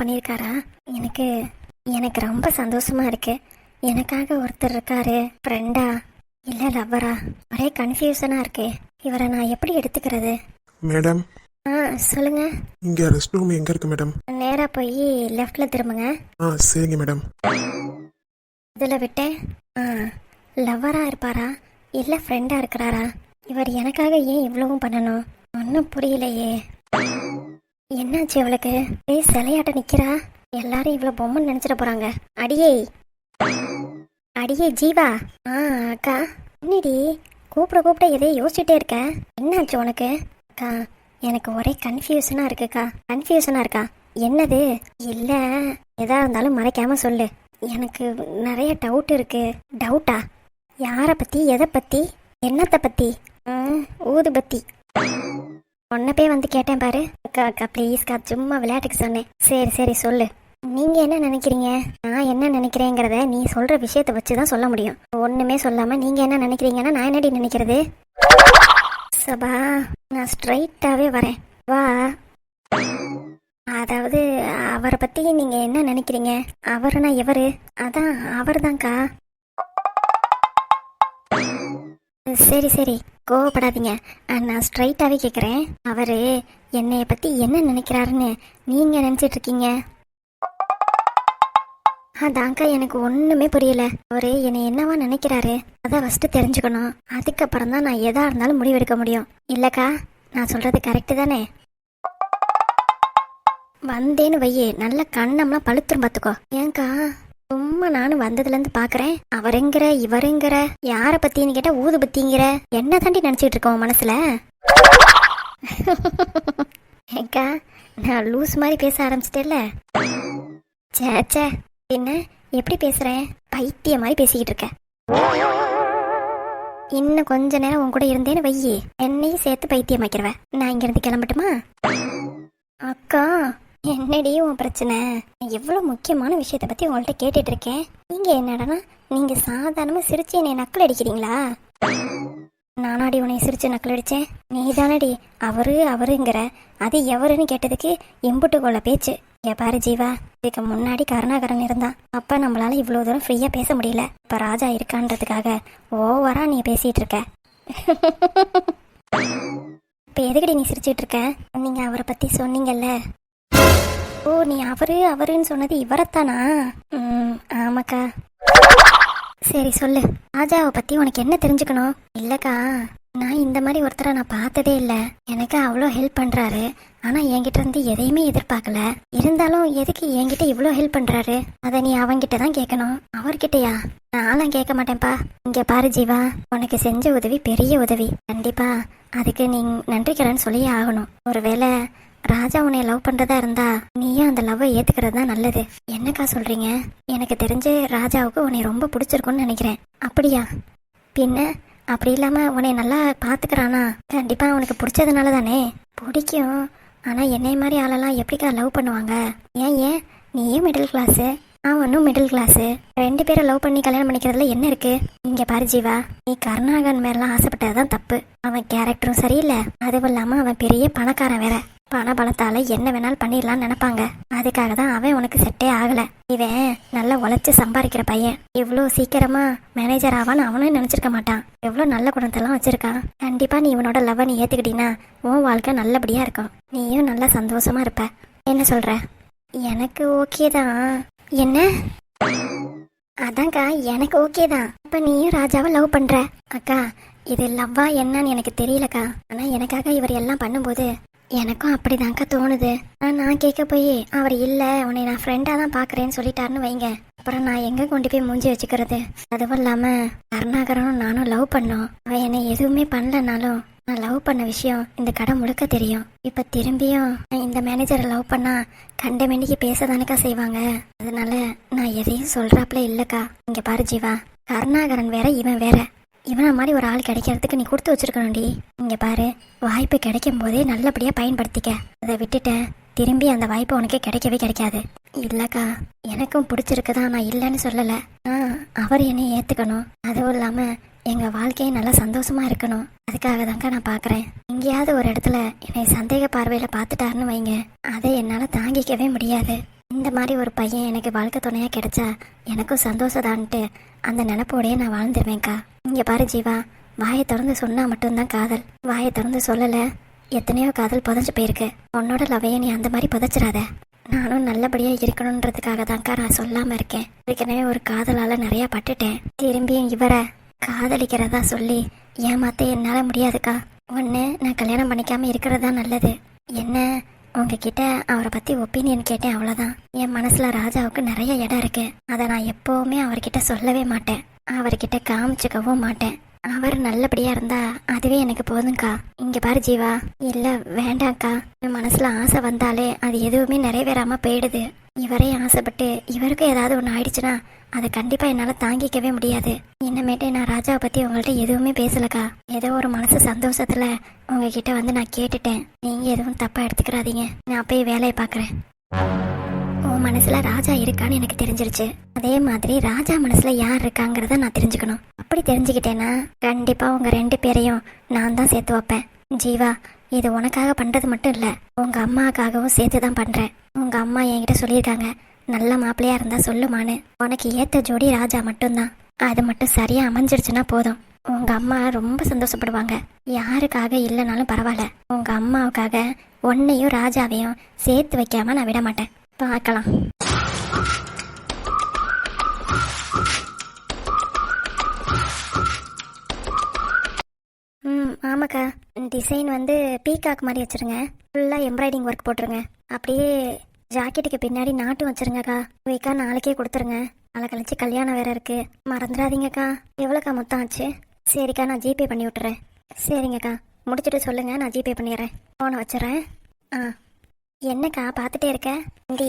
பண்ணியிருக்காரா? எனக்கு எனக்கு ரொம்ப சந்தோஷமா இருக்கு. எனக்காக ஒருத்தர் இருக்காரு. ஃப்ரெண்டா இல்லை லவ்வரா ஒரே கன்ஃபியூஷனா இருக்கு. இவரை நான் எப்படி எடுத்துக்கிறது? மேடம். ஆ சொல்லுங்க. இங்கே ரெஸ்ட் ரூம் எங்கே இருக்கு மேடம்? நேராக போய் லெஃப்ட்ல திரும்புங்க. ஆ சரிங்க மேடம். இதில் விட்டேன். ஆ லவ்வரா இருப்பாரா? இல்லை ஃப்ரெண்டா இருக்கிறாரா? இவர் எனக்காக ஏன் இவ்வளவும் பண்ணணும்? ஒன்றும் புரியலையே. என்னாச்சு இவளுக்கு? ஏய் சிலையாட்ட நிக்கிறா? எல்லாரும் இவ்வளோ பொம்மை நினைச்சிட போறாங்க. அடியே. அடியே ஜீவா. ஆ அக்கா. என்னடி? கூப்பிட கூப்பிட எதையோ யோசிச்சுட்டே இருக்க. என்னாச்சு உனக்கு? அக்கா எனக்கு ஒரே கன்ஃபியூஷனா இருக்குக்கா. கன்ஃபியூஷனா இருக்கா? என்னது? இல்ல. எதா இருந்தாலும் மறைக்காம சொல்லு. எனக்கு நிறைய டவுட் இருக்கு. டவுட்டா யாரை பத்தி? எதை பத்தி? என்னத்தை பத்தி? ம், ஊதுபத்தி. உன்னை போய் வந்து கேட்டேன் பாரு. அக்கா? அக்கா ப்ளீஸ்க்கா சும்மா விளையாட்டுக்கு சொன்னேன். சரி சரி சொல்லு. நீங்க என்ன நினைக்கிறீங்க? நான் என்ன நினைக்கிறேங்கிறத நீ சொல்ற விஷயத்தை வச்சு தான் சொல்ல முடியும். ஒண்ணுமே சொல்லாம நீங்க என்ன நினைக்கிறீங்கன்னா நான் என்னடி நினைக்கிறது? சபா நான் ஸ்ட்ரைட்டாவே வரேன். வா. அதாவது அவரை பத்தி நீங்க என்ன நினைக்கிறீங்க? அவருனா எவரு? அதான் அவர் தான்க்கா சரி சரி. கோவப்படாதீங்க. நான் ஸ்ட்ரைட்டாகவே கேட்குறேன் அவரு என்னைய பத்தி என்ன நினைக்கிறாருன்னு நீங்க நினைச்சிட்டு இருக்கீங்க அதான்க்கா எனக்கு ஒண்ணுமே புரியல. அவரு என்னை என்னவா நினைக்கிறாரு? அதான் ஃபஸ்ட்டு தெரிஞ்சுக்கணும். அதுக்கப்புறம் தான் நான் எதா இருந்தாலும் முடிவெடுக்க முடியும். இல்லக்கா நான் சொல்றது கரெக்டு தானே? வந்தேன்னு வையே நல்ல கண்ணம்லாம் பழுத்துரும் பார்த்துக்கோ ஏங்க்கா சும்மா நானும் வந்ததுலேருந்து பார்க்குறேன். அவருங்கிற இவருங்கிற யாரை பத்தின்னு கேட்டால் ஊது பத்திங்கிற. என்ன தாண்டி நினச்சிட்டு இருக்கோம் மனசில்? ஏக்கா நான் லூஸ் மாதிரி பேச ஆரம்பிச்சிட்டேல்ல? சேச்சே என்ன எப்படி பேசுகிறேன் பைத்திய மாதிரி பேசிக்கிட்டு இருக்க. இன்னும் கொஞ்ச நேரம் உன் கூட இருந்தேன்னு வையே. என்னையும் சேர்த்து பைத்தியமாக்கிடுவேன் நான் இங்கேருந்து கிளம்பட்டுமா? அக்கா என்னடி உன் பிரச்சனை? நான் எவ்வளோ முக்கியமான விஷயத்தை பற்றி உங்கள்கிட்ட கேட்டுட்டு இருக்கேன்? நீங்கள் என்னடனா நீங்கள் சாதாரணமாக சிரிச்சு என்னை நக்கல் அடிக்கிறீங்களா? நானாடி உன்னை சிரிச்சு நக்கல் அடித்தேன் நீ தானடி அவரு அவருங்கிற அது எவருன்னு கேட்டதுக்கு எம்புட்டு கொள்ள பேச்சு. ஏ பாரு ஜீவா இதுக்கு முன்னாடி கருணாகரன் இருந்தான். அப்ப நம்மளால இவ்வளோ தூரம் ஃப்ரீயா பேச முடியல. இப்ப ராஜா இருக்கான்றதுக்காக ஓவரா நீ பேசிட்டு இருக்க. இப்ப எதுக்கடி நீ சிரிச்சிட்டு இருக்க? நீங்க அவரை பத்தி சொன்னீங்கல்ல. ஓ நீ அவரு அவருன்னு சொன்னது இவரைத்தானா? ம் ஆமாக்கா. சரி சொல்லு. ராஜாவை பத்தி உனக்கு என்ன தெரிஞ்சுக்கணும்? இல்லக்கா நான் இந்த மாதிரி ஒருத்தரை நான் பார்த்ததே இல்லை. எனக்கு அவ்வளோ ஹெல்ப் பண்ணுறாரு ஆனால் என்கிட்ட இருந்து எதையுமே எதிர்பார்க்கல. இருந்தாலும் எதுக்கு என்கிட்ட இவ்வளோ ஹெல்ப் பண்ணுறாரு அதை நீ அவங்கிட்ட தான் கேட்கணும். அவர்கிட்டயா? நானும் கேட்க மாட்டேன்ப்பா. இங்கே பாரு ஜீவா. உனக்கு செஞ்ச உதவி பெரிய உதவி. கண்டிப்பா. அதுக்கு நீ நன்றிக்கிறேன்னு சொல்லியே ஆகணும். ஒருவேளை ராஜா உன்னை லவ் பண்றதா இருந்தா நீயும் அந்த லவ்வை ஏத்துக்கிறது தான் நல்லது. என்னக்கா சொல்றீங்க? எனக்கு தெரிஞ்சு ராஜாவுக்கு உன்னை ரொம்ப பிடிச்சிருக்குன்னு நினைக்கிறேன். அப்படியா? பின்ன அப்படி இல்லாம உன்னை நல்லா பாத்துக்கிறானா? கண்டிப்பா அவனுக்கு பிடிச்சதுனால தானே பிடிக்கும். ஆனா என்னை மாதிரி ஆளெல்லாம் எப்படிக்கா லவ் பண்ணுவாங்க? ஏன் ஏன்? நீயும் மிடில் கிளாஸு அவனும் மிடில் கிளாஸு ரெண்டு பேரும் லவ் பண்ணி கல்யாணம் பண்ணிக்கிறதுல என்ன இருக்கு? இங்க பாரு ஜீவா நீ கருணாகன் மேலாம் ஆசைப்பட்டதுதான் தப்பு. அவன் கேரக்டரும் சரியில்லை. அதுவும் இல்லாம அவன் பெரிய பணக்காரன் வேற. பண பலத்தால என்ன வேணாலும் பண்ணிடலாம்னு நினைப்பாங்க. அதுக்காக தான் அவன் உனக்கு செட்டே ஆகல. இவன் நல்லா உழைச்சி சம்பாதிக்கிற பையன். இவ்வளோ சீக்கிரமா மேனேஜர் ஆவான்னு அவனும் நினைச்சிருக்க மாட்டான். எவ்வளோ நல்ல குணத்தெல்லாம் வச்சிருக்கான். கண்டிப்பா நீ இவனோட லவ்வை நீ ஏத்துக்கிட்டீன்னா உன் வாழ்க்கை நல்லபடியா இருக்கும். நீயும் நல்லா சந்தோஷமா இருப்ப. என்ன சொல்ற? எனக்கு ஓகே தான். என்ன? அதான்க்கா எனக்கு ஓகே தான். இப்போ நீயும் ராஜாவை லவ் பண்ற. அக்கா இது லவ்வா என்னன்னு எனக்கு தெரியலக்கா. ஆனா எனக்காக இவர் எல்லாம் பண்ணும்போது எனக்கும் அப்படிதான்க்கா தோணுது. நான் கேட்க போய் அவர் இல்ல உன்னை நான் ஃப்ரெண்டா தான் பாக்குறேன்னு சொல்லிட்டாருன்னு வைங்க. அப்புறம் நான் எங்க கொண்டு போய் மூஞ்சி வச்சுக்கிறது? அதுவும் இல்லாம கருணாகரனும் நானும் லவ் பண்ணோம். அவன் என்னை எதுவுமே பண்ணலனாலும் நான் லவ் பண்ண விஷயம் இந்த கடை முழுக்க தெரியும். இப்ப திரும்பியும் இந்த மேனேஜரை லவ் பண்ணா கண்ட மெண்டிக்கு பேசதானக்கா செய்வாங்க? அதனால நான் எதையும் சொல்றாப்ல இல்லக்கா. இங்க பாரு ஜீவா கருணாகரன் வேற இவன் வேற. இவனை மாதிரி ஒரு ஆள் கிடைக்கிறதுக்கு நீ கொடுத்து வச்சிருக்கணும்டி. இங்கே பாரு வாய்ப்பு கிடைக்கும் போதே நல்லபடியாக பயன்படுத்திக்க. அதை விட்டுட்டேன் திரும்பி அந்த வாய்ப்பு உனக்கு கிடைக்கவே கிடைக்காது. இல்லைக்கா எனக்கும் பிடிச்சிருக்குதான் நான் இல்லைன்னு சொல்லலை. ஆ அவர் என்னை ஏற்றுக்கணும் அதுவும் இல்லாமல் எங்கள் வாழ்க்கையை நல்லா சந்தோஷமா இருக்கணும். அதுக்காக தாங்க நான் பார்க்குறேன் எங்கேயாவது ஒரு இடத்துல என்னை சந்தேக பார்வையில் பார்த்துட்டாருன்னு வைங்க. அதை என்னால் தாங்கிக்கவே முடியாது. இந்த மாதிரி ஒரு பையன் எனக்கு வாழ்க்கை துணையாக கிடைச்சா எனக்கும் சந்தோஷதான்ட்டு அந்த நினப்போடையே நான் வாழ்ந்துருவேன்க்கா. இங்கே பாரு ஜீவா வாயை திறந்து சொன்னால் மட்டும்தான் காதல். வாயை திறந்து சொல்லலை எத்தனையோ காதல் புதஞ்சு போயிருக்கு. உன்னோட லவையை நீ அந்த மாதிரி புதைச்சிடாத. நானும் நல்லபடியாக இருக்கணுன்றதுக்காக தான்க்கா நான் சொல்லாமல் இருக்கேன். ஏற்கனவே ஒரு காதலால் நிறையா பட்டுட்டேன். திரும்பியும் இவரை காதலிக்கிறதா சொல்லி ஏமாத்த என்னால் முடியாதுக்கா. ஒன்று நான் கல்யாணம் பண்ணிக்காமல் இருக்கிறது தான் நல்லது. என்ன உங்ககிட்ட அவரை பத்தி ஒப்பீனியன் கேட்டேன் அவ்வளவுதான். என் மனசுல ராஜாவுக்கு நிறைய இடம் இருக்கு. அதை நான் எப்பவுமே அவர்கிட்ட சொல்லவே மாட்டேன். அவர்கிட்ட காமிச்சுக்கவும் மாட்டேன். அவர் நல்லபடியா இருந்தா அதுவே எனக்கு போதும்க்கா. இங்க பாரு ஜீவா. இல்ல வேண்டாம்க்கா. என் மனசுல ஆசை வந்தாலே அது எதுவுமே நிறைவேறாம போயிடுது. இவரே ஆசைப்பட்டு இவருக்கு ஏதாவது ஒன்று ஆயிடுச்சுன்னா அதை கண்டிப்பா என்னால தாங்கிக்கவே முடியாது. இன்னமேட்டு நான் ராஜாவை பத்தி உங்கள்ட்ட எதுவுமே பேசலக்கா. ஏதோ ஒரு மனசு சந்தோஷத்துல உங்ககிட்ட வந்து நான் கேட்டுட்டேன். நீங்க எதுவும் தப்பா எடுத்துக்கிறாதீங்க. நான் போய் வேலையை பார்க்குறேன் உன் மனசுல ராஜா இருக்கான்னு எனக்கு தெரிஞ்சிருச்சு. அதே மாதிரி ராஜா மனசுல யார் இருக்காங்கிறத நான் தெரிஞ்சுக்கணும். அப்படி தெரிஞ்சுக்கிட்டேன்னா கண்டிப்பா உங்க ரெண்டு பேரையும் நான் தான் சேர்த்து வைப்பேன். ஜீவா இது உனக்காக பண்றது மட்டும் இல்ல. உங்க அம்மாக்காகவும் சேர்த்து தான் பண்றேன். உங்க அம்மா என்கிட்ட சொல்லியிருக்காங்க. நல்ல மாப்பிள்ளையா இருந்தா சொல்லுமான்னு. உனக்கு ஏத்த ஜோடி ராஜா மட்டும்தான். அது மட்டும் சரியா அமைஞ்சிருச்சுன்னா போதும். உங்க அம்மா ரொம்ப சந்தோஷப்படுவாங்க. யாருக்காக இல்லைனாலும் பரவாயில்ல. உங்க அம்மாவுக்காக உன்னையும் ராஜாவையும் சேர்த்து வைக்காம நான் விட மாட்டேன். பார்க்கலாம். ம் ஆமாக்கா. டிசைன் வந்து பீகாக் மாதிரி வச்சிருங்க. ஃபுல்லாக எம்ப்ராய்டிங் ஒர்க் போட்டுருங்க. அப்படியே ஜாக்கெட்டுக்கு பின்னாடி நாட்டும் வச்சிருங்கக்கா. வீக்கா நாளைக்கே கொடுத்துருங்க. நாளை கழிச்சு கல்யாணம் வேற இருக்கு. மறந்துடாதீங்கக்கா. எவ்வளோக்கா மொத்தம் ஆச்சு? சரிக்கா நான் ஜிபே பண்ணி விட்டுறேன். சரிங்கக்கா. முடிச்சுட்டு சொல்லுங்க நான் ஜிபே பண்ணிடுறேன். ஃபோனை வச்சுறேன் ஆ. என்னக்கா பார்த்துட்டே இருக்க? இந்தி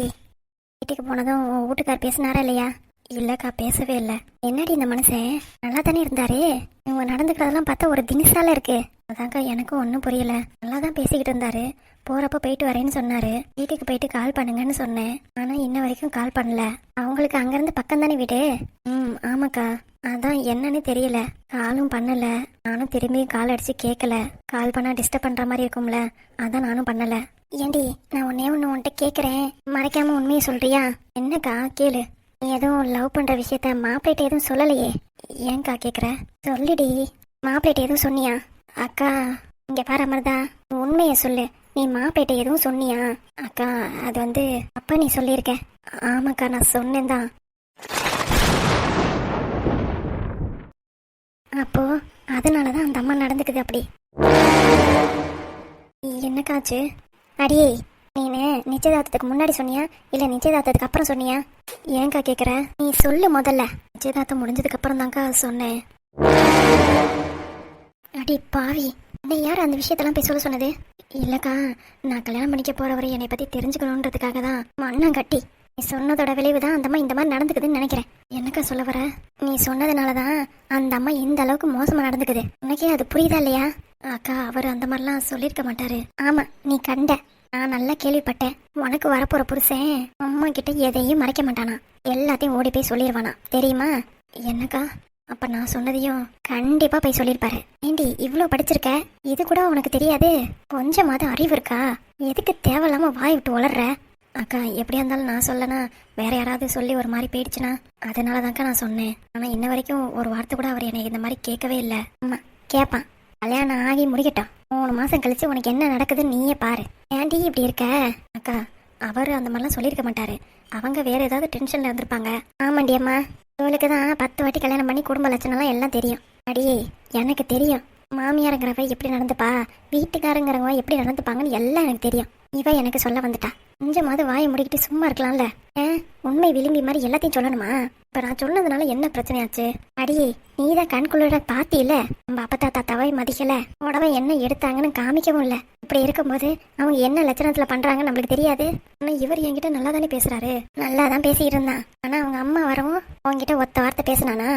வீட்டுக்கு போனதும் உன் வீட்டுக்கார் பேசினாரா இல்லையா? இல்லக்கா பேசவே இல்லை. என்னடி இந்த மனுஷன்? நல்லா தானே இருந்தாரே? இவங்க நடந்துக்கிறதெல்லாம் பார்த்தா ஒரு தினிசால இருக்கு. அதான்க்கா எனக்கும் ஒன்றும் புரியல. நல்லா தான் பேசிக்கிட்டு இருந்தாரு. போறப்ப போயிட்டு வரேன்னு சொன்னாரு. வீட்டுக்கு போயிட்டு கால் பண்ணுங்கன்னு சொன்னேன். ஆனா இன்ன வரைக்கும் கால் பண்ணல. அவங்களுக்கு அங்கிருந்து பக்கம் தானே வீடு? ம் ஆமாக்கா. அதான் என்னன்னு தெரியல. காலும் பண்ணல. நானும் திரும்பி கால் அடிச்சு கேட்கல கால் பண்ணா டிஸ்டர்ப் பண்ற மாதிரி இருக்கும்ல. அதான் நானும் பண்ணல. ஏண்டி நான் ஒன்னே ஒன்று உன்கிட்ட கேட்குறேன் மறைக்காம உண்மையை சொல்றியா? என்னக்கா கேளு. நீ எதுவும் லவ் பண்ற விஷயத்த மாப்பிள்ளைகிட்ட எதுவும் சொல்லலையே? ஏன்க்கா கேட்குற சொல்லுடி. மாப்பிள்ளைகிட்ட எதுவும் சொன்னியா? அக்கா இங்க பாரு அமர்தா. உண்மையை சொல்லு. நீ மாப்பிள்ளைகிட்ட எதுவும் சொன்னியா? அக்கா அது வந்து அப்பா நீ சொல்லியிருக்க. ஆமாக்கா நான் சொன்னேன் தான் அப்போ அதனால தான் அந்த அம்மா நடந்துக்குது அப்படி. என்னக்காச்சு? அடியே நீனு நிச்சயதார்த்தத்துக்கு முன்னாடி சொன்னியா? இல்லை நிச்சயதார்த்தத்துக்கு அப்புறம் சொன்னியா? ஏங்கா கேட்குற நீ சொல்லு முதல்ல. நிச்சயதார்த்தம் முடிஞ்சதுக்கு அப்புறம் தான்க்கா சொன்னேன். அடி பாவி. நீ யார் அந்த விஷயத்தெல்லாம் போய் சொல்ல சொன்னது? இல்லக்கா நான் கல்யாணம் பண்ணிக்க போறவரை என்னை பத்தி தெரிஞ்சுக்கணுன்றதுக்காக தான். மண்ணம் கட்டி. நீ சொன்னதோட விளைவு தான் அந்த அம்மா இந்த மாதிரி நடந்துக்குதுன்னு நினைக்கிறேன். என்னக்கா சொல்ல வர? நீ சொன்னதுனால தான் அந்த அம்மா இந்த அளவுக்கு மோசமாக நடந்துக்குது. உனக்கே அது புரியுதா இல்லையா? அக்கா அவர் அந்த மாதிரிலாம் சொல்லியிருக்க மாட்டாரு. ஆமாம் நீ கண்ட. நான் நல்லா கேள்விப்பட்டேன். உனக்கு வரப்போற புருஷன் அம்மா கிட்ட எதையும் மறைக்க மாட்டானா? எல்லாத்தையும் ஓடி போய் சொல்லிடுவானா தெரியுமா? என்னக்கா? அப்ப நான் சொன்னதையும் கண்டிப்பா போய் சொல்லியிருப்பாரு ஏண்டி இவ்வளோ படிச்சிருக்க? இது கூட உனக்கு தெரியாது? கொஞ்சமாவது அறிவு இருக்கா? எதுக்கு தேவையில்லாம வாய் விட்டு வளர்ற அக்கா எப்படியா இருந்தாலும் நான் சொல்லனா வேற யாராவது சொல்லி ஒரு மாதிரி போயிடுச்சுன்னா அதனாலதான்க்கா நான் சொன்னேன். ஆனா இன்ன வரைக்கும் ஒரு வார்த்தை கூட அவர் என்னை இந்த மாதிரி கேட்கவே இல்லை. அம்மா கேட்பான் கல்யாணம் ஆகி முடிக்கட்டும் மூணு மாசம் கழிச்சு உனக்கு என்ன நடக்குதுன்னு நீயே பாரு. ஏன்டி இப்படி இருக்க? அக்கா அவர் அந்த மாதிரிலாம் சொல்லியிருக்க மாட்டாரு. அவங்க வேற ஏதாவது டென்ஷன்ல இருந்திருப்பாங்க. ஆமாண்டி அம்மா. இவளுக்கு தான் பத்து வாட்டி கல்யாணம் பண்ணி குடும்ப லட்சணம்லாம் எல்லாம் தெரியும். அடியே எனக்கு தெரியும். மாமியாருங்கிறவ எப்படி நடந்துப்பா? வீட்டுக்காரங்கிறவங்க எப்படி நடந்துப்பாங்கன்னு எல்லாம் எனக்கு தெரியும். இவ எனக்கு சொல்ல வந்துட்டா. கொஞ்சமாவது வாயை முடிக்கிட்டு சும்மா இருக்கலாம்ல. ஏ உண்மை விளிம்பி மாதிரி எல்லாத்தையும் சொல்லணுமா? இப்ப நான் சொன்னதுனால என்ன பிரச்சனையாச்சு? அடியே நீ தான் கண்குள்ளோட பாத்தியில? நம்ம அப்பத்தா தாத்தாவை மதிக்கல. உடவை என்ன எடுத்தாங்கன்னு காமிக்கவும் இல்ல. இப்படி இருக்கும்போது அவங்க என்ன லட்சணத்துல பண்றாங்கன்னு நம்மளுக்கு தெரியாது. ஆனா இவர் என்கிட்ட நல்லா தானே பேசுறாரு. நல்லா தான் பேசிட்டு இருந்தான் ஆனா அவங்க அம்மா வரவும் உன்கிட்ட ஒத்த வார்த்தை பேசினானா?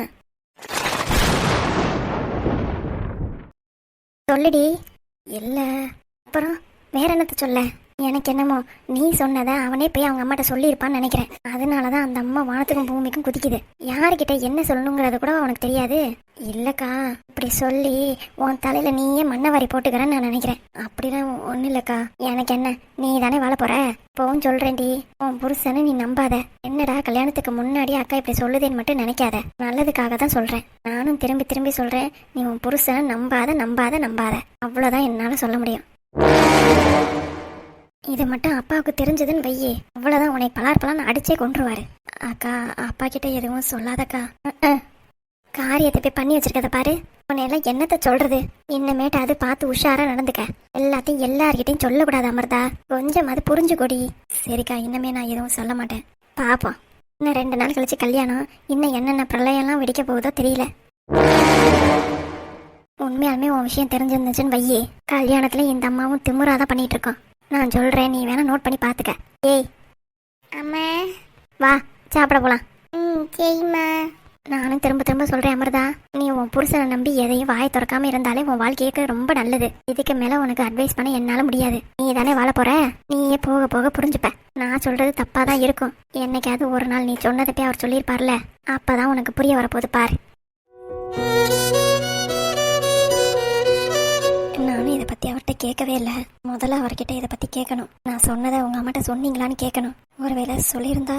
சொல்லுடி. இல்ல. அப்புறம் வேற என்னத்த சொல்ல? எனக்கு என்னமோ நீ சொன்னதை அவனே போய் அவங்க அம்மாட்ட சொல்லியிருப்பான்னு நினைக்கிறேன். அதனால தான் அந்த அம்மா வானத்துக்கும் பூமிக்கும் குதிக்குது. யாருக்கிட்ட என்ன சொல்லணுங்கிறது கூட அவனுக்கு தெரியாது? இல்லைக்கா இப்படி சொல்லி உன் தலையில நீயே மண்ணை வாரி போட்டுக்கிறேன்னு நான் நினைக்கிறேன். அப்படிலாம் ஒன்றும் இல்லைக்கா. எனக்கு என்ன நீ தானே வாழ போற? இப்போவும் சொல்றேன்டி. உன் புருஷனை நீ நம்பாத. என்னடா கல்யாணத்துக்கு முன்னாடி அக்கா இப்படி சொல்லுதேன்னு மட்டும் நினைக்காத. நல்லதுக்காக தான் சொல்றேன். நானும் திரும்பி திரும்பி சொல்றேன். நீ உன் புருஷனை நம்பாத நம்பாத நம்பாத. அவ்வளோதான் என்னால் சொல்ல முடியும். இது மட்டும் அப்பாவுக்கு தெரிஞ்சதுன்னு வையே. இவ்வளோதான் உன்னை பலார் பலான்னு அடிச்சே கொண்டுருவாரு அக்கா அப்பா கிட்ட எதுவும் சொல்லாதக்கா. காரியத்தை போய் பண்ணி வச்சிருக்கத பாரு. உன்னையெல்லாம் என்னத்தை என்னத்த சொல்றது? இன்னமேட்டு அது பார்த்து உஷாரா நடந்துக்க. எல்லாத்தையும் எல்லார்கிட்டையும் சொல்லக்கூடாது அமர்தா. கொஞ்சம் அது புரிஞ்சு கொடி சரிக்கா இன்னமே நான் எதுவும் சொல்ல மாட்டேன். பாப்போம். இன்னும் ரெண்டு நாள் கழிச்சு கல்யாணம். இன்னும் என்னென்ன பிரளயம்லாம் வெடிக்க போகுதோ தெரியல. உண்மையாலுமே உன் விஷயம் தெரிஞ்சிருந்துச்சுன்னு வையே. கல்யாணத்துல இந்த அம்மாவும் திமுறாதான் பண்ணிட்டு இருக்கோம். நான் சொல்றேன் நீ வேணா நோட் பண்ணி பாத்துக்க. ஏய். அம்மா. வா சாப்பிட போலாம். ம் சரிம்மா. நானும் திரும்ப திரும்ப சொல்றேன் அமர்தா. நீ உன் புருஷனை நம்பி எதையும் வாய் திறக்காம இருந்தாலே உன் வாழ்க்கைக்கு ரொம்ப நல்லது. இதுக்கு மேல உனக்கு அட்வைஸ் பண்ண என்னால முடியாது. நீ தானே வாழ போற? நீயே போக போக புரிஞ்சுப்ப. நான் சொல்றது தப்பா தான் இருக்கும். என்னைக்காவது ஒரு நாள் நீ சொன்னதை போய் அவர் சொல்லியிருப்பார்ல அப்பதான் உனக்கு புரிய வரப்போகுது பாரு. பத்தி அவர்கிட்ட கேட்கவே இல்லை. முதல்ல அவர்கிட்ட இதை பத்தி கேட்கணும். நான் சொன்னதை உங்க அம்மாட்ட சொன்னீங்களான்னு கேட்கணும். ஒருவேளை சொல்லியிருந்தா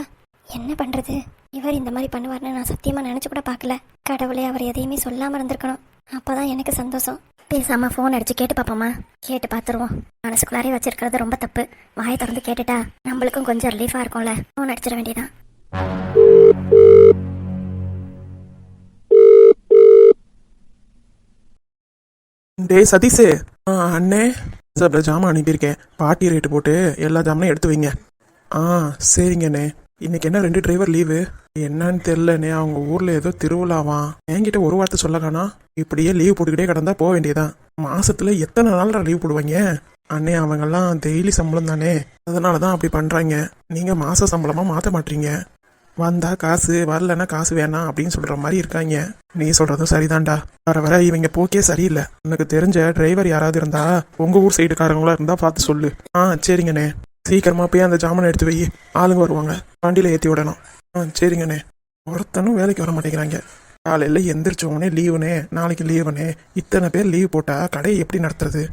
என்ன பண்றது? இவர் இந்த மாதிரி பண்ணுவார்னு நான் சத்தியமா நினைச்சு கூட பார்க்கல. கடவுளே அவர் எதையுமே சொல்லாம இருந்திருக்கணும். அப்பதான் எனக்கு சந்தோஷம். பேசாம ஃபோன் அடிச்சு கேட்டு பார்ப்போமா கேட்டு பார்த்துருவோம் மனசுக்குள்ளாரே வச்சிருக்கிறது ரொம்ப தப்பு. வாயை திறந்து கேட்டுட்டா நம்மளுக்கும் கொஞ்சம் ரிலீஃபா இருக்கும்ல. ஃபோன் அடிச்சிட வேண்டியதான் டேய் சதீஷு. ஆ அண்ணே. சார் ஜாமான் அனுப்பியிருக்கேன். பாட்டி ரேட்டு போட்டு எல்லா ஜாமானையும் எடுத்து வைங்க. ஆ சரிங்கண்ணே இன்னைக்கு என்ன ரெண்டு டிரைவர் லீவு என்னன்னு தெரிலண்ணே அவங்க ஊரில் ஏதோ திருவிழாவாம். என்கிட்ட ஒரு வார்த்தை சொல்ல இப்படியே லீவ் போட்டுக்கிட்டே கிடந்தா போக வேண்டியதான் மாசத்துல எத்தனை நாள் லீவ் போடுவாங்க? அண்ணே அவங்கெல்லாம் டெய்லி சம்பளம் தானே அதனால தான் அப்படி பண்ணுறாங்க நீங்கள் மாத சம்பளமாக மாற்ற மாட்டீங்க. வந்தால் காசு வரலன்னா காசு வேணாம் அப்படின்னு சொல்கிற மாதிரி இருக்காங்க. நீ சொல்கிறதும் சரிதான்டா. வர வர இவங்க போக்கே சரியில்லை. உனக்கு தெரிஞ்ச டிரைவர் யாராவது இருந்தா உங்கள் ஊர் சைடுக்காரங்களா இருந்தால் பார்த்து சொல்லு. ஆ சரிங்கண்ணே. சீக்கிரமாக போய் அந்த ஜாமனை எடுத்து வை. ஆளுங்க வருவாங்க. வண்டியில் ஏற்றி விடணும். ஆ சரிங்கண்ணே. ஒருத்தனும் வேலைக்கு வர மாட்டேங்கிறாங்க. காலையில் எந்திரிச்சவனே லீவுனே நாளைக்கு லீவுனே இத்தனை பேர் லீவ் போட்டால் கடையை எப்படி நடத்துறது?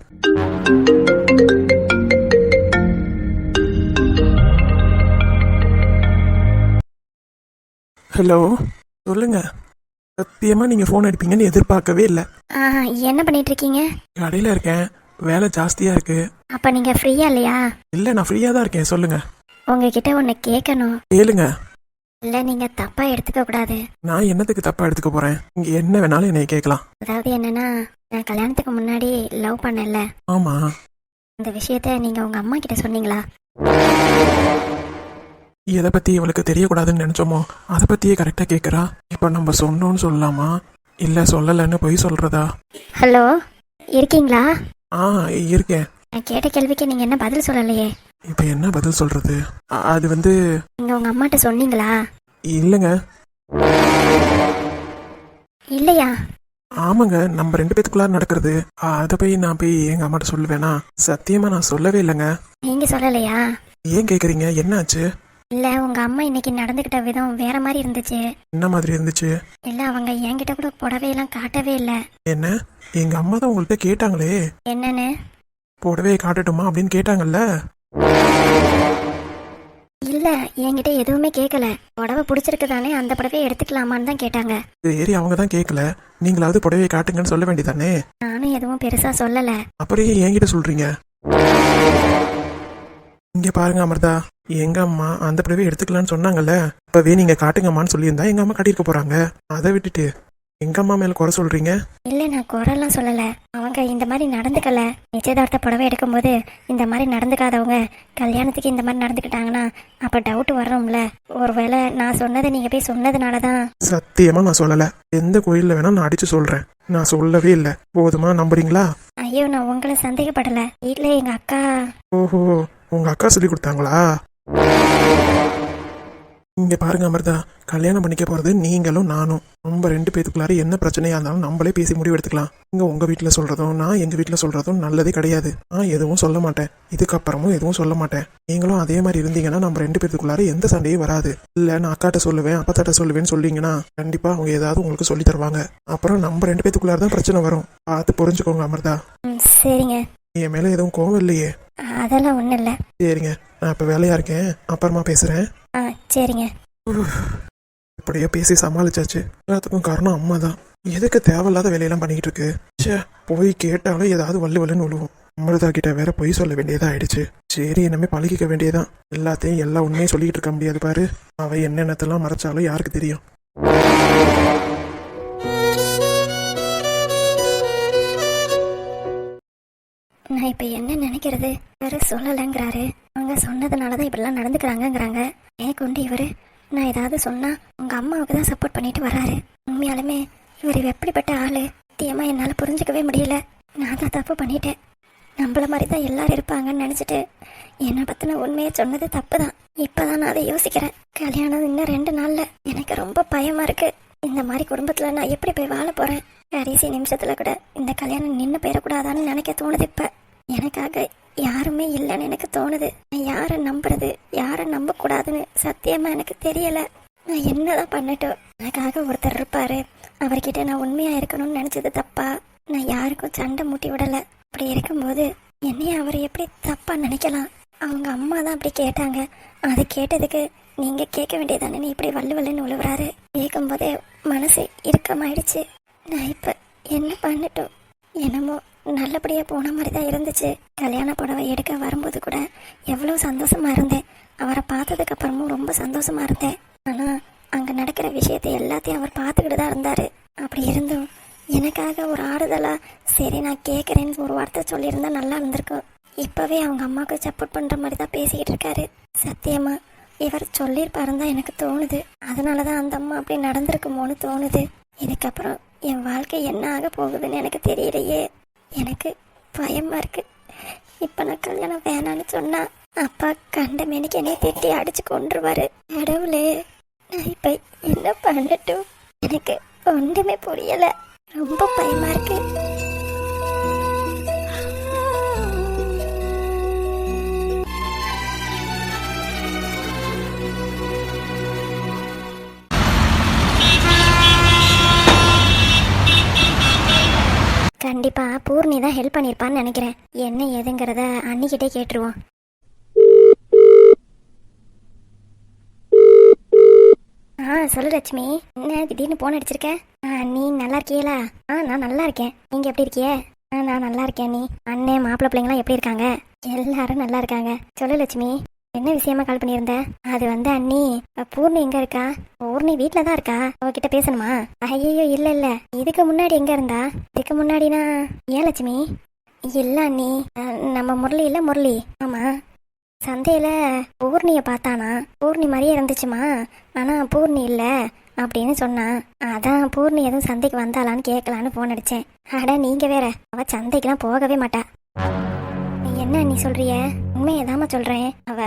ஹலோ சொல்லுங்க. சத்தியமா நீங்க ஃபோன் அடிப்பீங்கன்னு எதிர்பார்க்கவே இல்லை. என்ன பண்ணிட்டு இருக்கீங்க கடையில இருக்கேன். வேலை ஜாஸ்தியா இருக்கு. அப்ப நீங்க ஃப்ரீயா இல்லையா? இல்ல நான் ஃப்ரீயா தான் இருக்கேன். சொல்லுங்க. உங்ககிட்ட ஒன்னு கேட்கணும் கேளுங்க. இல்ல நீங்க தப்பா எடுத்துக்க கூடாது. நான் என்னத்துக்கு தப்பா எடுத்துக்க போறேன்? இங்க என்ன வேணாலும் என்னை கேட்கலாம். அதாவது என்னன்னா நான் கல்யாணத்துக்கு முன்னாடி லவ் பண்ணல ஆமா. இந்த விஷயத்த நீங்க உங்க அம்மா கிட்ட சொன்னீங்களா? எதை பத்தி இவளுக்கு தெரியக்கூடாதுன்னு நினைச்சோமோ அதை பத்தியே கரெக்டா கேக்குறா? இப்ப நம்ம சொன்னோம்னு சொல்லலாமா? இல்ல சொல்லலைன்னு பொய் சொல்றதா? ஹலோ இருக்கீங்களா? ஆ இருக்கேன். நான் கேட்ட கேள்விக்கு நீங்க என்ன பதில் சொல்லலையே? இப்ப என்ன பதில் சொல்றது? அ- அது வந்து நீங்க உங்க அம்மாட்ட சொன்னீங்களா? இல்லைங்க. இல்லையா? ஆமாங்க நம்ம ரெண்டு பேத்துக்குள்ளார நடக்கிறது. அதை போய் நான் போய் எங்க அம்மாட்ட சொல்லுவேனா? சத்தியமா நான் சொல்லவே இல்லைங்க. நீங்க சொல்லலையா? ஏன் கேக்குறீங்க? என்னாச்சு? இல்ல உங்க அம்மா இன்னைக்கு நடந்துக்கிட்ட விதம் வேற மாதிரி இருந்துச்சு. என்ன மாதிரி இருந்துச்சு? இல்ல அவங்க என்கிட்ட கூட புடவையெல்லாம் காட்டவே இல்ல. என்ன? எங்க அம்மா தான் உங்கள்கிட்ட கேட்டாங்களே. என்னன்னு? புடவையை காட்டட்டுமா அப்படின்னு கேட்டாங்கல்ல? இல்ல என்கிட்ட எதுவுமே கேட்கல புடவை பிடிச்சிருக்கு தானே அந்த புடவையை எடுத்துக்கலாமான்னு தான் கேட்டாங்க. சரி அவங்க தான் கேட்கல நீங்களாவது புடவையை காட்டுங்கன்னு சொல்ல வேண்டியதானே? நானும் எதுவும் பெருசா சொல்லல. அப்புறம் ஏன் என்கிட்ட சொல்றீங்க? இங்க பாருங்க அமிர்தா. எங்க அம்மா அந்த புடவையை எடுத்துக்கலாம்னு சொன்னாங்கல்ல? இப்பவே நீங்க காட்டுங்கம்மான்னு சொல்லியிருந்தா எங்க அம்மா காட்டியிருக்க போறாங்க. அதை விட்டுட்டு எங்க அம்மா மேல குறை சொல்றீங்க? இல்லை நான் குறைலாம் சொல்லலை. அவங்க இந்த மாதிரி நடந்துக்கல. நிச்சயதார்த்த புடவை எடுக்கும்போது இந்த மாதிரி நடந்துக்காதவங்க கல்யாணத்துக்கு இந்த மாதிரி நடந்துக்கிட்டாங்கன்னா அப்போ டவுட் வரும்ல ஒருவேளை நான் சொன்னதை நீங்கள் போய் சொன்னதுனால தான். சத்தியமா நான் சொல்லல. எந்த கோயில்ல வேணா நான் அடிச்சு சொல்றேன். நான் சொல்லவே இல்லை. போதுமா நம்புறீங்களா? ஐயோ நான் உங்களை சந்தேகப்படலை. வீட்டில் எங்கள் அக்கா ஓஹோ உங்க அக்கா சொல்லி கொடுத்தாங்களா? இங்கே பாருங்க அமிர்தா. கல்யாணம் பண்ணிக்க போகிறது நீங்களும் நானும். நம்ம ரெண்டு பேத்துக்குள்ளார என்ன பிரச்சனையாக இருந்தாலும் நம்மளே பேசி முடிவு எடுத்துக்கலாம். இங்க உங்கள் வீட்டில் சொல்கிறதும் நான் எங்கள் வீட்டில் சொல்கிறதும் நல்லதே கிடையாது. நான் எதுவும் சொல்ல மாட்டேன். இதுக்கப்புறமும் எதுவும் சொல்ல மாட்டேன். நீங்களும் அதே மாதிரி இருந்தீங்கன்னா நம்ம ரெண்டு பேத்துக்குள்ளார எந்த சண்டையும் வராது. இல்லை நான் அக்காட்ட சொல்லுவேன் அப்பத்தாட்ட சொல்லுவேன்னு சொல்லிங்கன்னா கண்டிப்பாக அவங்க ஏதாவது உங்களுக்கு சொல்லி தருவாங்க. அப்புறம் நம்ம ரெண்டு பேத்துக்குள்ளார தான் பிரச்சனை வரும். பார்த்து புரிஞ்சுக்கோங்க அமிர்தா. சரிங்க. என் மேல எதுவும் கோவம் இல்லையே. அதெல்லாம் ஒன்றும் இல்லை. சரிங்க நான் இப்போ வேலையா இருக்கேன். அப்புறமா பேசுறேன். ஆ சரிங்க. இப்படியே பேசி சமாளிச்சாச்சு. எல்லாத்துக்கும் காரணம் அம்மா தான் எதுக்கு தேவையில்லாத வேலையெல்லாம் பண்ணிக்கிட்டு இருக்கு? ச்சே போய் கேட்டாலும் ஏதாவது வல்லு வல்லுன்னு விழுவும் அமிர்தா கிட்ட வேற பொய் சொல்ல வேண்டியதா ஆயிடுச்சு. சரி இனிமே பழகிக்க வேண்டியதான் எல்லாத்தையும் எல்லா உண்மையும் சொல்லிக்கிட்டு இருக்க முடியாது பாரு. அவ என்னென்னத்தெல்லாம் மறைச்சாலும் யாருக்கு தெரியும்? நான் இப்போ என்ன நினைக்கிறது? வேற சொல்லலைங்கிறாரு. அவங்க சொன்னதுனால தான் இப்படிலாம் நடந்துக்கிறாங்கங்கிறாங்க. ஏன் கொண்டு இவரு? நான் ஏதாவது சொன்னா உங்க அம்மாவுக்கு தான் சப்போர்ட் பண்ணிட்டு வராரு. உண்மையாலுமே இவர் எப்படிப்பட்ட ஆளு? சத்தியமா என்னால் புரிஞ்சுக்கவே முடியல. நான் தான் தப்பு பண்ணிட்டேன். நம்மள மாதிரி தான் எல்லாரும் இருப்பாங்கன்னு நினச்சிட்டு என்னை பற்றின உண்மையை சொன்னது தப்பு தான் இப்போ தான் நான் அதை யோசிக்கிறேன். கல்யாணம் இன்னும் ரெண்டு நாளில். எனக்கு ரொம்ப பயமாக இருக்கு. இந்த மாதிரி குடும்பத்தில் நான் எப்படி போய் வாழ போகிறேன் கடைசி நிமிஷத்தில் கூட இந்த கல்யாணம் நின்று போயிடக்கூடாதான்னு நினைக்க தோணுது இப்போ. எனக்காக யாருமே இல்லைன்னு எனக்கு தோணுது. நான் யாரை நம்புறது? யாரை நம்பக்கூடாதுன்னு சத்தியமா எனக்கு தெரியல. நான் என்னதான் பண்ணட்டும்? எனக்காக ஒருத்தர் இருப்பாரு. அவர்கிட்ட நான் உண்மையா இருக்கணும்னு நினைச்சது தப்பா? நான் யாருக்கும் சண்டை மூட்டி விடல. அப்படி இருக்கும்போது என்னைய அவர் எப்படி தப்பா நினைக்கலாம்? அவங்க அம்மா தான் அப்படி கேட்டாங்க. அது கேட்டதுக்கு நீங்க கேட்க வேண்டியதானே? இப்படி வல்லு வல்லுன்னு உழுவுறாரு. கேட்கும்போதே மனசு இறுக்கமாயிடுச்சு. நான் இப்ப என்ன பண்ணட்டும்? என்னமோ நல்லபடியாக போன மாதிரி தான் இருந்துச்சு. கல்யாண புடவை எடுக்க வரும்போது கூட எவ்வளோ சந்தோஷமாக இருந்தேன். அவரை பார்த்ததுக்கு அப்புறமும் ரொம்ப சந்தோஷமாக இருந்தேன். ஆனால் அங்கே நடக்கிற விஷயத்தை எல்லாத்தையும் அவர் பார்த்துக்கிட்டு தான் இருந்தார். அப்படி இருந்தும் எனக்காக ஒரு ஆறுதலாக சரி நான் கேட்குறேன்னு ஒரு வார்த்தை சொல்லியிருந்தா நல்லா இருந்திருக்கும். இப்போவே அவங்க அம்மாவுக்கு சப்போர்ட் பண்ணுற மாதிரி தான் பேசிக்கிட்டு இருக்காரு. சத்தியமா இவர் சொல்லியிருப்பாருன்னு தான் எனக்கு தோணுது. அதனால தான் அந்த அம்மா அப்படி நடந்திருக்குமோன்னு தோணுது. இதுக்கப்புறம் என் வாழ்க்கை என்ன ஆக போகுதுன்னு எனக்கு தெரியலையே. எனக்கு பயமா இருக்கு. இப்போ நான் கல்யாணம் வேணான்னு சொன்னா அப்பா கண்ட மேனிக்கு என்னை திட்டி அடிச்சு கொண்டுருவாரு கடவுளே நான் இப்ப என்ன பண்ணட்டும்? எனக்கு ஒன்றுமே புரியல. ரொம்ப பயமா இருக்கு. கண்டிப்பா பூர்ணி தான் ஹெல்ப் பண்ணியிருப்பான்னு நினைக்கிறேன். என்ன ஏதுங்கிறத அன்னிக்கிட்டே கேட்டுருவோம். ஆ சொல்லு லட்சுமி. என்ன திடீர்னு போன் அடிச்சிருக்க? ஆ நீ நல்லா இருக்கியலா? ஆ நான் நல்லா இருக்கேன். நீங்க எப்படி இருக்கிய? ஆ நான் நல்லா இருக்கேன் நீ அண்ணன் மாப்பிள்ளை பிள்ளைங்களாம் எப்படி இருக்காங்க? எல்லாரும் நல்லா இருக்காங்க. சொல்லு லட்சுமி. என்ன விஷயமா கால் பண்ணியிருந்த? அது வந்து அண்ணி பூர்ணி எங்க இருக்கா? பூர்ணி வீட்டில் தான் இருக்கா? அவகிட்ட பேசணுமா? ஐயோ இல்ல இல்ல. இதுக்கு முன்னாடி எங்க இருந்தா? இதுக்கு முன்னாடினா ஏன் லட்சுமி? இல்ல அண்ணி நம்ம முரளி இல்ல முரளி. ஆமா. சந்தையில பூர்ணிய பார்த்தானா? பூர்ணி மாதிரியே இருந்துச்சுமா? ஆனா பூர்ணி இல்ல அப்படின்னு சொன்னான் அதான் பூர்ணி எதுவும் சந்தைக்கு வந்தாளான்னு கேட்கலான்னு போன் அடிச்சேன். அட நீங்க வேற. அவ சந்தைக்கெல்லாம் போகவே மாட்டா. என்ன நீ சொல்றிய? உண்மையதாம சொல்றேன். அவ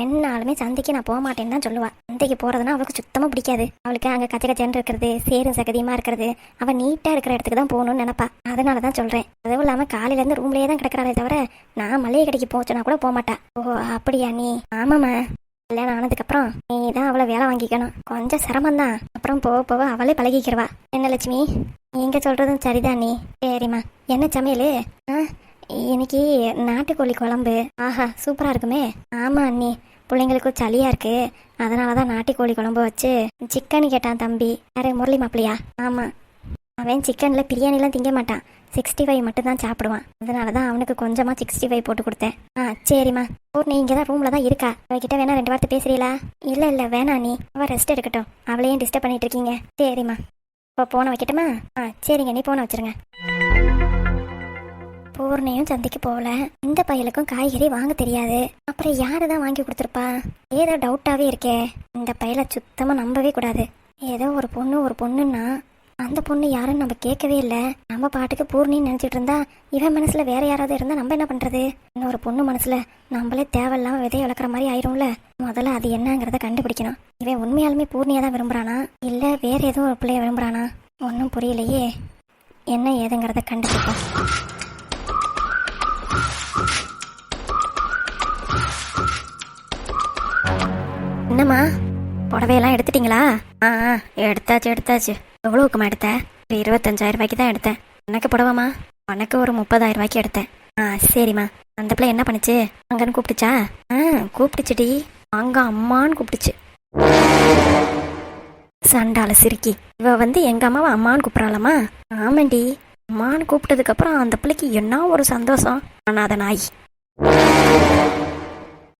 என்னாலுமே சந்தைக்கு நான் போக மாட்டேன்னு தான் சொல்லுவா. சந்தைக்கு போறதுன்னா அவளுக்கு சுத்தமா பிடிக்காது. அவளுக்கு அங்க கச்ச கச்சன்னு இருக்கிறது சேரும் சகதியமா இருக்கிறது அவ நீட்டா இருக்கிற இடத்துக்கு தான் போகணும்னு நினைப்பா. அதனால தான் சொல்றேன். அதுவும் இல்லாம காலையில இருந்து ரூம்லயே தான் கிடக்குறாளே தவிர நான் மளிகை கடைக்கு போச்சுன்னா கூட போக மாட்டா ஓ அப்படியா நீ? ஆமாம்மா. கல்யாணம் ஆனதுக்கப்புறம் நீ தான் அவளை வேலை வாங்கிக்கணும். கொஞ்சம் சிரமம் தான் அப்புறம் போக போக அவளே பழகிக்கிறவா என்ன லட்சுமி? நீங்க சொல்றதும் சரிதான் நீ. சரிம்மா. என்ன சமையல்? ஆ? இன்னைக்கு நாட்டுக்கோழி குழம்பு. ஆஹா சூப்பரா இருக்குமே. ஆமா அண்ணி. பிள்ளைங்களுக்கும் சளியா இருக்கு. அதனால தான் நாட்டுக்கோழி குழம்பு வச்சு சிக்கன் கேட்டான் தம்பி. யாரு முரளி மாப்பிளையா ஆமா. அவன் சிக்கன்ல பிரியாணிலாம் திங்க மாட்டான். சிக்ஸ்டி ஃபைவ் மட்டும் தான் சாப்பிடுவான். அதனால தான் அவனுக்கு கொஞ்சமா சிக்ஸ்டி ஃபைவ் போட்டு கொடுத்தேன். ஆ சரிம்மா. பூர்ணி இங்கே தான் ரூம்ல தான் இருக்கா? அவகிட்ட வேணா ரெண்டு வார்த்தை பேசுறீங்களா இல்ல இல்ல வேணா நீ அவ ரெஸ்ட் எடுக்கட்டும். அவளையும் டிஸ்டர்ப் பண்ணிட்டு இருக்கீங்க. சரிம்மா. இப்போ போன வைக்கட்டுமா? ஆ சரிங்க நீ போன வச்சிருங்க. பூர்ணையும் சந்தைக்கு போகல. இந்த பையலுக்கும் காய்கறி வாங்க தெரியாது. அப்புறம் யாரு தான் வாங்கி கொடுத்துருப்பா? ஏதோ டவுட்டாகவே இருக்கே. இந்த பையலை சுத்தமாக நம்பவே கூடாது. ஏதோ ஒரு பொண்ணு ஒரு பொண்ணுன்னா அந்த பொண்ணு யாருன்னு நம்ம கேட்கவே இல்லை. நம்ம பாட்டுக்கு பூர்ணின்னு நினச்சிட்டு இருந்தா இவன் மனசில் வேற யாராவது இருந்தால் நம்ம என்ன பண்ணுறது இன்னொரு பொண்ணு மனசில் நம்மளே தேவையில்லாம விதை வளர்க்குற மாதிரி ஆயிரும்ல? முதல்ல அது என்னங்கிறத கண்டுபிடிக்கணும். இவன் உண்மையாலுமே பூர்ணியாக தான் விரும்புறானா? இல்லை வேற ஏதோ ஒரு பிள்ளைய விரும்புறானா? ஒன்றும் புரியலையே. என்ன ஏதுங்கிறத கண்டுபிடிப்போம். என்னம்மா புடவையெல்லாம் எடுத்துட்டீங்களா? ஆ ஆ, எடுத்தாச்சு எடுத்தாச்சு. எவ்வளோக்குமா எடுத்த? ஒரு இருபத்தஞ்சாயிரம் ரூபாய்க்கு தான் எடுத்தேன். உனக்கு புடவைமா உனக்கு ஒரு முப்பதாயிரம் ரூபாய்க்கு எடுத்தேன். ஆ சரிம்மா. அந்த பிள்ளை என்ன பண்ணுச்சு? அங்கன்னு கூப்பிட்டுச்சா? ஆ கூப்பிட்டுச்சுடி. அங்க அம்மான்னு கூப்பிட்டுச்சு. சண்டால சிரிக்கி இவ வந்து எங்க அம்மாவை அம்மான்னு கூப்பிட்றாளம்மா. ஆமாண்டி. அம்மான்னு கூப்பிட்டதுக்கு அப்புறம் அந்த பிள்ளைக்கு என்ன ஒரு சந்தோஷம்? அனாத நாய்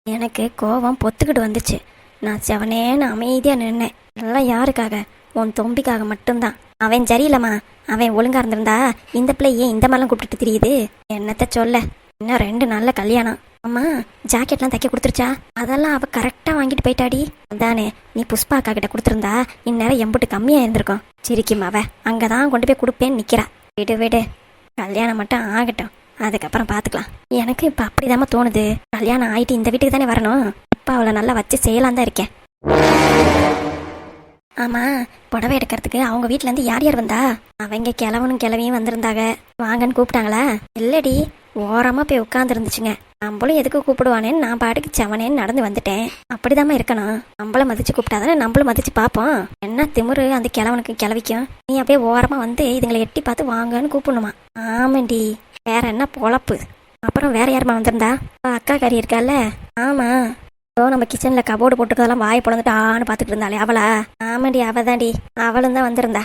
எனக்கு கோபம் பொத்துக்கிட்டு வந்துச்சு. நான் செவனேன்னு அமைதியாக நின்னேன். எல்லாம் யாருக்காக? உன் தொம்பிக்காக மட்டும்தான். அவன் சரியில்லம்மா. அவன் ஒழுங்காக இருந்திருந்தா இந்த பிள்ளை ஏன் இந்த மாதிரிலாம் கூப்பிட்டுட்டு தெரியுது? என்னத்த சொல்ல? இன்னும் ரெண்டு நாளில் கல்யாணம். அம்மா ஜாக்கெட்லாம் தைக்க கொடுத்துருச்சா? அதெல்லாம் அவள் கரெக்டாக வாங்கிட்டு போயிட்டாடி. அதானே நீ புஷ்பா அக்கா கிட்ட கொடுத்துருந்தா இந்நேரம் எம்புட்டு கம்மியாக இருந்திருக்கும். சிரிக்கும் அவ? அங்கதான் கொண்டு போய் கொடுப்பேன்னு நிற்கிறா விடு விடு. கல்யாணம் மட்டும் ஆகட்டும். அதுக்கப்புறம் பார்த்துக்கலாம் எனக்கு இப்போ அப்படிதாம்மா தோணுது. கல்யாணம் ஆயிட்டு இந்த வீட்டுக்கு தானே வரணும். இப்போ அவளை நல்லா வச்சு செய்யலாம் தான் இருக்கேன். ஆமாம் புடவை எடுக்கிறதுக்கு அவங்க வீட்டிலேருந்து இருந்து யார் யார் வந்தா? அவங்க கிழவனும் கிழவியும் வந்திருந்தாங்க. வாங்கன்னு கூப்பிட்டாங்களா? இல்லடி ஓரமாக போய் உட்காந்துருந்துச்சுங்க நம்மளும் எதுக்கு கூப்பிடுவானேன்னு நான் பாட்டுக்கு செவனேன்னு நடந்து வந்துட்டேன். அப்படிதாம்மா இருக்கணும். நம்மள மதிச்சு கூப்பிட்டாதானே நம்மளும் மதிச்சு பார்ப்போம். என்ன திமிரு அந்த கிழவனுக்கு கிளவிக்கும் நீ அப்படியே ஓரமாக வந்து இதுங்களை எட்டி பார்த்து வாங்கன்னு கூப்பிடணுமா? ஆமாண்டி. வேற என்ன பொழப்பு? அப்புறம் வேற யாருமா வந்திருந்தா? அக்கா கறி இருக்கால ஆமா. ஓ நம்ம கிச்சன்ல கபோர்டு போட்டுக்கிறதெல்லாம் வாய் பிளந்துட்டு ஆன்னு பார்த்துட்டு இருந்தாளே அவளா? ஆமாடி அவள் தான்டி அவளும் தான் வந்திருந்தா.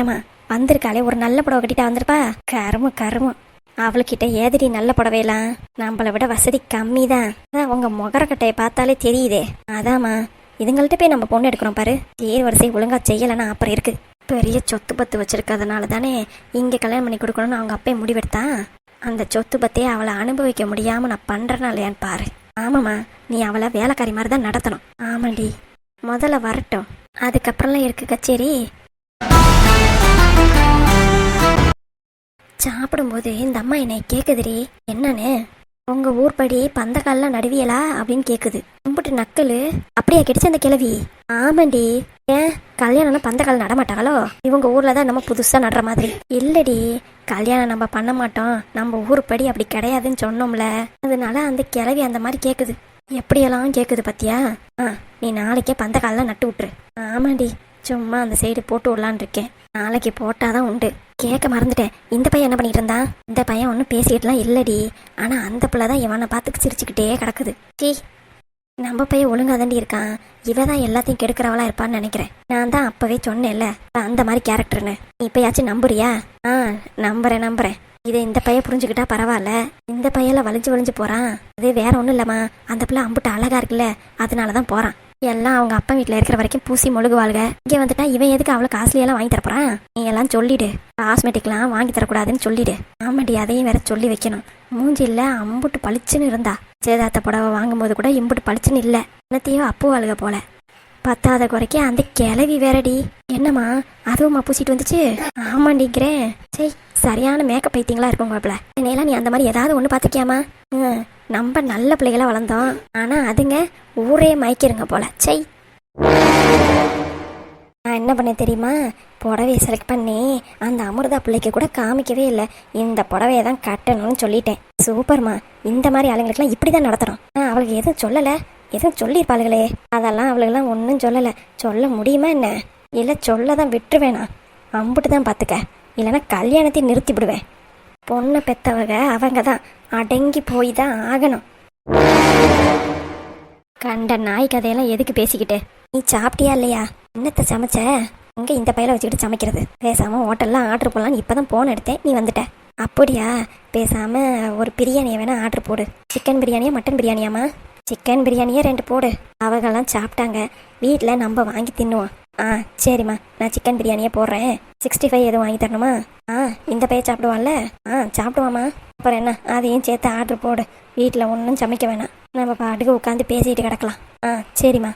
ஏமா வந்திருக்காளே. ஒரு நல்ல புடவை கட்டிட்டு வந்திருப்பா? கருமு கருமு அவளுக்கிட்ட ஏதடி நல்ல புடவையெல்லாம்? நம்மளை விட வசதி கம்மி தான் அதான் உங்க முகரக்கட்டையை பார்த்தாலே தெரியுதே. அதாம்மா. இதுங்கள்ட்ட போய் நம்ம பொண்ணு எடுக்கிறோம் பாரு. தேர் வரிசை ஒழுங்கா செய்யலைன்னா அப்புறம் இருக்கு. பெரிய சொத்து பத்து வச்சிருக்கிறதுனால தானே இங்கே கல்யாணம் பண்ணி கொடுக்கணும்னு அவங்க அப்பே முடிவெடுத்தான் அந்த சொத்து பற்றியே அவளை அனுபவிக்க முடியாமல் நான் பண்ணுறேனா இல்லையான்னு பாரு. ஆமாம்மா நீ அவளை வேலைக்காரி மாதிரி தான் நடத்தணும். ஆமாண்டி. முதல்ல வரட்டும். அதுக்கப்புறம்லாம் இருக்கு கச்சேரி. சாப்பிடும்போது இந்த அம்மா என்னை கேட்குதுடி என்னன்னு? உங்க ஊர்படி பந்தக்கால்லாம் நடுவியலா அப்படின்னு கேக்குது. கும்பிட்டு நக்கலு அப்படியா கிடைச்ச அந்த கிழவி? ஆமாண்டி. ஏன்? கல்யாணம்னா பந்தக்கால் நடமாட்டாங்களோ? இவங்க ஊர்ல தான் நம்ம புதுசா நடுற மாதிரி. இல்லடி. கல்யாணம் நம்ம பண்ண மாட்டோம். நம்ம ஊர்படி அப்படி கிடையாதுன்னு சொன்னோம்ல. அதனால அந்த கிழவி அந்த மாதிரி கேக்குது. எப்படியெல்லாம் கேக்குது பத்தியா? ஆ நீ நாளைக்கே பந்தக்கால்லாம் நட்டு விட்டுரு. ஆமாண்டி. சும்மா அந்த சைடு போட்டு விடலான் இருக்கேன் நாளைக்கு போட்டாதான் உண்டு. கேட்க மறந்துட்டேன். இந்த பையன் என்ன பண்ணிட்டு இருந்தான்? இந்த பையன் ஒன்றும் பேசிக்கிட்டுலாம் இல்லடி. ஆனால் அந்த பிள்ளை தான் இவனை பார்த்து சிரிச்சுக்கிட்டே கிடக்குது. சீ நம்ம பையன் ஒழுங்காக தாண்டி இருக்கான். இவ தான் எல்லாத்தையும் கெடுக்கிறவளா இருப்பான்னு நினைக்கிறேன். நான் தான் அப்போவே சொன்னேன்ல அந்த மாதிரி கேரக்டர்னு. நீ இப்பயாச்சும் நம்புறியா? ஆ நம்புறேன் நம்புறேன். இதை இந்த பையன் புரிஞ்சுக்கிட்டா பரவாயில்ல. இந்த பையெல்லாம் வலிஞ்சு வலிஞ்சு போறான். அது வேற ஒன்றும் இல்லம்மா. அந்த பிள்ளை அம்புட்டு அழகா இருக்குல்ல அதனால தான் போகிறான் எல்லாம் அவங்க அப்பா வீட்டில் இருக்கிற வரைக்கும் பூசி மொழுகுவாளுக. இங்கே வந்துட்டா இவன் எதுக்கு அவ்வளோ காஸ்ட்லியெல்லாம் வாங்கி தரப்போறான் நீ எல்லாம் சொல்லிடு. காஸ்மெட்டிக்லாம் வாங்கி தரக்கூடாதுன்னு சொல்லிடு. ஆமாடி அதையும் வேற சொல்லி வைக்கணும். மூஞ்சியில் அம்புட்டு பளிச்சுன்னு இருந்தா. சேதாத்த புடவை வாங்கும்போது கூட இம்புட்டு பளிச்சுன்னு இல்லை. என்னத்தையோ அப்போ அழுக போல. பத்தாத குறைக்கே அந்த கிளவி வேறடி. என்னம்மா அதுவும் பூசிட்டு வந்துச்சு? ஆமாண்டிக்கிறேன் சரி சரியான மேக்கப் பைத்தியங்களா இருக்கும் குழப்பில் என்னையெல்லாம் நீ அந்த மாதிரி ஏதாவது ஒன்று பார்த்துக்கியாமா ம் நம்ம நல்ல பிள்ளைகளாக வளர்ந்தோம். ஆனால் அதுங்க ஊரே மயக்கிருங்க போல. சை நான் என்ன பண்ணேன் தெரியுமா? புடவையை செலக்ட் பண்ணி அந்த அமிர்தா பிள்ளைக்கு கூட காமிக்கவே இல்லை. இந்த புடவையை தான் கட்டணும்னு சொல்லிட்டேன். சூப்பர்மா இந்த மாதிரி ஆளுங்களுக்குலாம் இப்படி தான் நடத்துகிறோம் நான் அவளுக்கு எதுவும் சொல்லலை. எதுவும் சொல்லியிருப்பாளுகளே. அதெல்லாம் அவளுக்கெல்லாம் ஒன்றும் சொல்லலை. சொல்ல முடியுமா என்ன? இல்லை சொல்ல தான் விட்டுருவேனா? அம்புட்டு தான் பார்த்துக்க இல்லைன்னா கல்யாணத்தை நிறுத்தி விடுவேன் பொண்ணை பெத்தவங்க அவங்க தான் அடங்கி போய் தான் ஆகணும். கண்ட நாய் கதையெல்லாம் எதுக்கு பேசிக்கிட்டு? நீ சாப்பிட்டியா இல்லையா? என்னத்த சமைச்ச? இங்க இந்த பையில வச்சுக்கிட்டு சமைக்கிறது? பேசாம ஹோட்டல்லாம் ஆர்டர் போடலான்னு இப்பதான் போன் எடுத்தேன். நீ வந்துட்ட. அப்படியா? பேசாம ஒரு பிரியாணியை வேணா ஆர்டர் போடு. சிக்கன் பிரியாணியா மட்டன் பிரியாணியாமா சிக்கன் பிரியாணியே ரெண்டு போடு. அவங்கெல்லாம் சாப்பிட்டாங்க. வீட்டில் நம்ம வாங்கி தின்னுவோம். ஆ சரிம்மா. நான் சிக்கன் பிரியாணியே போடுறேன். சிக்ஸ்டி ஃபைவ் எதுவும் வாங்கி தரணுமா? ஆ இந்த பையன் சாப்பிடுவான்ல? ஆ சாப்பிடுவாம்மா. அப்புறம் என்ன? அதையும் சேர்த்து ஆர்டர் போடு. வீட்டில் ஒன்றும் சமைக்க வேணாம். நம்ம பாட்டுக்கு உட்காந்து பேசிட்டு கிடக்கலாம். ஆ சரிம்மா.